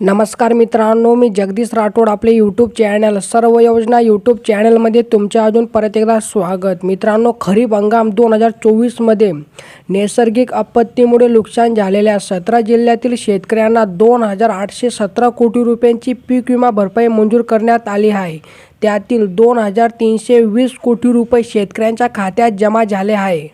नमस्कार मित्रांनो मी जगदीश राठोड आपले यूट्यूब चॅनल सर्व योजना यूट्यूब चॅनलमध्ये तुमच्या अजून परत एकदा स्वागत. मित्रांनो खरीप हंगाम दोन हजार चोवीसमध्ये नैसर्गिक आपत्तीमुळे नुकसान झालेल्या सतरा जिल्ह्यातील शेतकऱ्यांना दोन हजार आठशे सतरा कोटी रुपयांची पीक विमा भरपाई मंजूर करण्यात आली आहे. त्यातील दोन हजार तीनशे वीस कोटी रुपये शेतकऱ्यांच्या खात्यात जमा झाले आहे.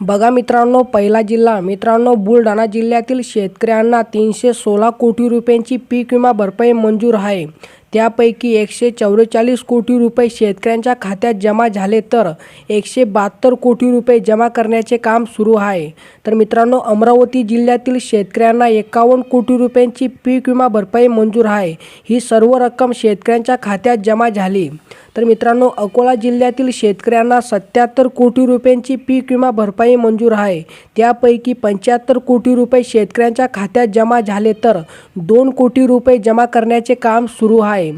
बघा मित्रांनो पहिला जिल्हा. मित्रांनो बुलढाणा जिल्ह्यातील शेतकऱ्यांना तीनशे सोळा कोटी रुपयांची पीक विमा भरपाई मंजूर आहे. त्यापैकी एकशे चौवेचाळीस कोटी रुपये शेतकऱ्यांच्या खात्यात जमा झाले तर एकशे बहात्तर कोटी रुपये जमा करण्याचे काम सुरू आहे. तर मित्रांनो अमरावती जिल्ह्यातील शेतकऱ्यांना एकावन्न कोटी रुपयांची पीक विमा भरपाई मंजूर आहे. ही सर्व रक्कम शेतकऱ्यांच्या खात्यात जमा झाली. तर मित्रांनो अकोला जिल्ह्यातील शेतकऱ्यांना सत्याहत्तर कोटी रुपयांची पीक विमा भरपाई मंजूर आहे. त्यापैकी पंच्याहत्तर कोटी रुपये शेतकऱ्यांच्या खात्यात जमा झाले तर दोन कोटी रुपये जमा करण्याचे काम सुरू आहे.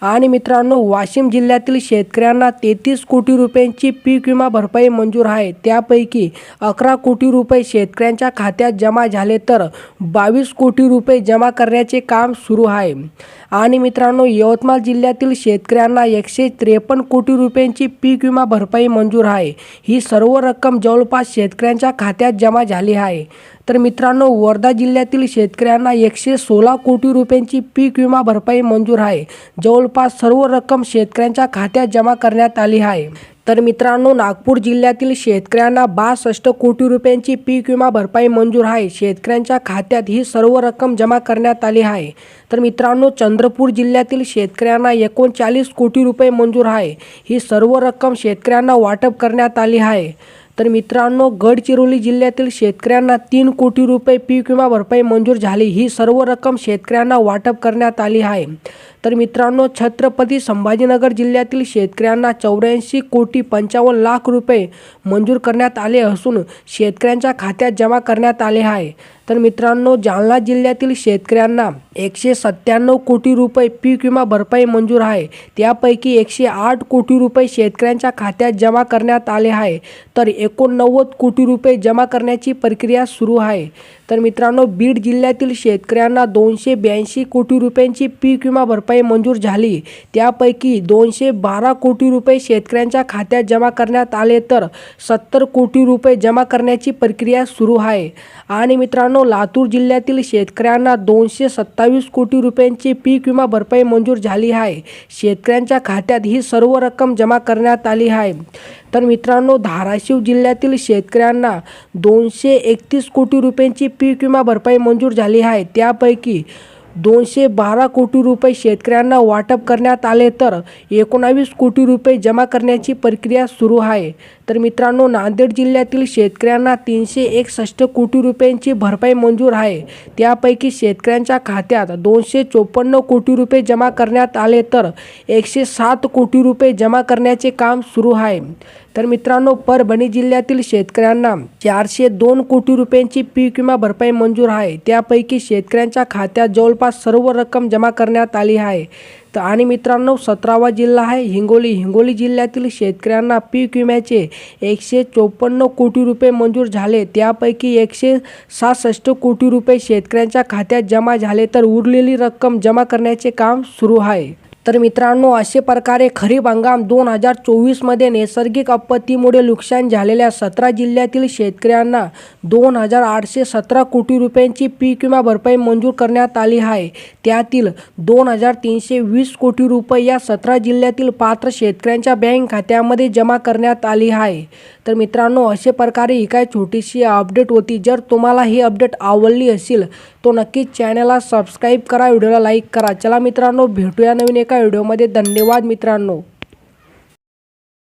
आणि मित्रांनो वाशिम जिल्ह्यातील शेतकऱ्यांना तेहतीस कोटी रुपयांची पीक विमा भरपाई मंजूर आहे. त्यापैकी अकरा कोटी रुपये शेतकऱ्यांच्या खात्यात जमा झाले तर बावीस कोटी रुपये जमा करण्याचे काम सुरू आहे. आणि मित्रांनो यवतमाळ जिल्ह्यातील शेतकऱ्यांना एकशे त्रेपन्न कोटी रुपयांची पीक विमा भरपाई मंजूर आहे. ही सर्व रक्कम जवळपास शेतकऱ्यांच्या खात्यात जमा झाली आहे. तर मित्रांनो वर्धा जिल्ह्यातील शेतकऱ्यांना एकशे सोळा कोटी रुपयांची पीक विमा भरपाई मंजूर आहे. जवळपास सर्व रक्कम शेतकऱ्यांच्या खात्यात जमा करण्यात आली आहे. तर मित्रांनो नागपूर जिल्ह्यातील शेतकऱ्यांना बासष्ट कोटी रुपयांची पीक विमा भरपाई मंजूर आहे. शेतकऱ्यांच्या खात्यात ही सर्व रक्कम जमा करण्यात आली आहे. तर मित्रांनो चंद्रपूर जिल्ह्यातील शेतकऱ्यांना एकोणचाळीस कोटी रुपये मंजूर आहे. ही सर्व रक्कम शेतकऱ्यांना वाटप करण्यात आली आहे. तर मित्रांनो गडचिरोली जिल्ह्यातील शेतकऱ्यांना तीन कोटी रुपये पीक विमा भरपाई मंजूर झाली. ही सर्व रक्कम शेतकऱ्यांना वाटप करण्यात आली आहे. तर मित्रांनो छत्रपती संभाजीनगर जिल्ह्यातील शेतकऱ्यांना चौऱ्याऐंशी कोटी पंचावन्न लाख रुपये मंजूर करण्यात आले असून शेतकऱ्यांच्या खात्यात जमा करण्यात आले आहे. तर मित्रांनो जालना जिल्ह्यातील शेतकऱ्यांना एकशे सत्त्याण्णव कोटी रुपये पीक विमा भरपाई मंजूर आहे. त्यापैकी एकशे आठ कोटी रुपये शेतकऱ्यांच्या खात्यात जमा करण्यात आले आहे. तर एकोणनव्वद कोटी रुपये जमा करण्याची प्रक्रिया सुरू आहे. तर मित्रांनो बीड जिल्ह्यातील शेतकऱ्यांना दोनशे ब्याऐंशी कोटी रुपयांची पीक विमा भरपाई मंजूर झाली. त्यापैकी दोनशे बारा कोटी रुपये शेतकऱ्यांच्या खात्यात जमा करण्यात आले. तर सत्तर कोटी रुपये जमा करण्याची प्रक्रिया सुरू आहे. आणि मित्रांनो लातूर जिल्ह्यातील शेतकऱ्यांना दोनशे सत्तावीस कोटी रुपयांची पीक विमा भरपाई मंजूर झाली आहे. शेतकऱ्यांच्या खात्यात ही सर्व रक्कम जमा करण्यात आली आहे. तर मित्रांनो धाराशिव जिल्ह्यातील शेतकऱ्यांना दोनशे एकतीस कोटी रुपयांची पीक विमा भरपाई मंजूर झाली आहे. त्यापैकी दोनशे बारा कोटी रुपये शेतकऱ्यांना वाटप करण्यात आले तर एकोणावीस कोटी रुपये जमा करण्याची प्रक्रिया सुरू आहे. तर मित्रांनो नांदेड जिल्ह्यातील शेतकऱ्यांना तीनशे एकसष्ट कोटी रुपयांची भरपाई मंजूर आहे. त्यापैकी शेतकऱ्यांच्या खात्यात दोनशे चोपन्न कोटी रुपये जमा करण्यात आले तर एकशे सात कोटी रुपये जमा करण्याचे काम सुरू आहे. तर मित्रांनो परभणी जिल्ह्यातील शेतकऱ्यांना चारशे दोन कोटी रुपयांची पीक विमा भरपाई मंजूर आहे. त्यापैकी शेतकऱ्यांच्या खात्यात जवळपास सर्व रक्कम जमा करण्यात आली आहे. तर आणि मित्रांनो सतरावा जिल्हा आहे हिंगोली. हिंगोली जिल्ह्यातील शेतकऱ्यांना पीक विम्याचे एकशे चोपन्न कोटी रुपये मंजूर झाले. त्यापैकी एकशे सहासष्ट कोटी रुपये शेतकऱ्यांच्या खात्यात जमा झाले. तर उरलेली रक्कम जमा करण्याचे काम सुरू आहे. तर मित्रांनो असे प्रकारे खरीप हंगाम दोन हजार चोवीसमध्ये नैसर्गिक आपत्तीमुळे नुकसान झालेल्या सतरा जिल्ह्यातील शेतकऱ्यांना दोन हजार आठशे सतरा कोटी रुपयांची पीक विमा भरपाई मंजूर करण्यात आली आहे. त्यातील दोन हजार तीनशे वीस कोटी रुपये या सतरा जिल्ह्यातील पात्र शेतकऱ्यांच्या बँक खात्यामध्ये जमा करण्यात आली आहे. तर मित्रांनो अशा प्रकारे ही काय छोटीशी अपडेट होती. जर तुम्हाला ही अपडेट आवडली असेल तो नक्कीच चॅनलला सबस्क्राईब करा व्हिडिओला लाईक करा. चला मित्रांनो भेटूया नवीन एका व्हिडिओमध्ये धन्यवाद मित्रांनो.